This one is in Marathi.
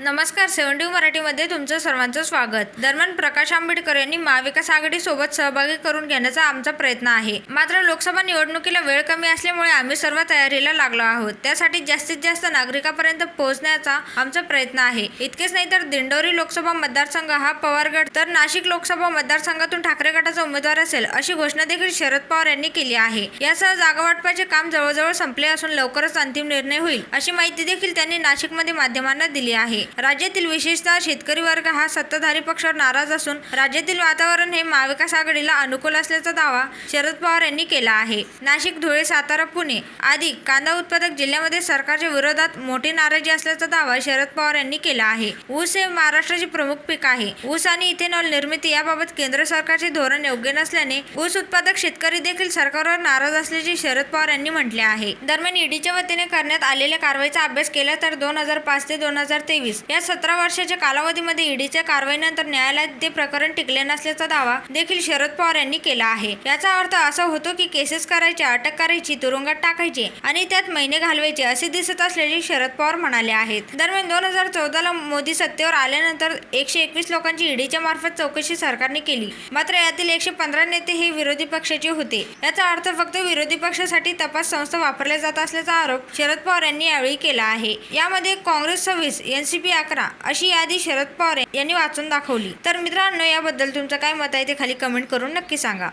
नमस्कार सेव्हन्टी मराठीमध्ये तुमचं सर्वांचं स्वागत. दरम्यान प्रकाश आंबेडकर यांनी महाविकास आघाडी सोबत सहभागी करून घेण्याचा आमचा प्रयत्न आहे. मात्र लोकसभा निवडणुकीला वेळ कमी असल्यामुळे आम्ही सर्व तयारीला लागलो आहोत. त्यासाठी जास्तीत जास्त नागरिकांपर्यंत पोहोचण्याचा आमचा प्रयत्न आहे. इतकेच नाही तर दिंडोरी लोकसभा मतदारसंघ हा पवारगड तर नाशिक लोकसभा मतदारसंघातून ठाकरे गटाचा उमेदवार असेल अशी घोषणा देखील शरद पवार यांनी केली आहे. यासह जागावाटपाचे काम जवळजवळ संपले असून लवकरच अंतिम निर्णय होईल अशी माहिती देखील त्यांनी नाशिकमध्ये माध्यमांना दिली आहे. राज्यातील विशेषतः शेतकरी वर्ग हा सत्ताधारी पक्षावर नाराज असून राज्यातील वातावरण हे महाविकास आघाडीला अनुकूल असल्याचा दावा शरद पवार यांनी केला आहे. नाशिक धुळे सातारा पुणे आदी कांदा उत्पादक जिल्ह्यामध्ये सरकारच्या विरोधात मोठी नाराजी असल्याचा दावा शरद पवार यांनी केला आहे. ऊस हे महाराष्ट्राचे प्रमुख पीक आहे. ऊस आणि इथेनॉल निर्मिती याबाबत केंद्र सरकारचे धोरण योग्य नसल्याने ऊस उत्पादक शेतकरी देखील सरकारवर नाराज असल्याचे शरद पवार यांनी म्हटले आहे. दरम्यान ईडीच्या वतीने करण्यात आलेल्या कारवाईचा अभ्यास केला तर दोन हजार पाच ते दोन हजार तेवीस या सतरा वर्षाच्या कालावधीमध्ये ईडीच्या कारवाईनंतर न्यायालयात ते प्रकरण टिकले नसल्याचा दावा देखील शरद पवार यांनी केला आहे. याचा अर्थ असा होतो की केसेस करायचे अटक करायची तुरुंगात टाकायचे आणि त्यात महिने घालवायचे असे दिसत असल्याचे शरद पवार म्हणाले आहेत. दरम्यान दोन हजार चौदाला मोदी सत्तेवर आल्यानंतर एकशे एकवीस लोकांची ईडीच्या मार्फत चौकशी सरकारने केली. मात्र यातील एकशे पंधरा नेते हे विरोधी पक्षाचे होते. याचा अर्थ फक्त विरोधी पक्षासाठी तपास संस्था वापरल्या जात असल्याचा आरोप शरद पवार यांनी यावेळी केला आहे. यामध्ये काँग्रेस सव्वीस एनसीपी अकरा अशी यादी शरद पवार यांनी वाचून दाखवली. तर मित्रांनो याबद्दल तुमचं काय मत आहे ते खाली कमेंट करून नक्की सांगा.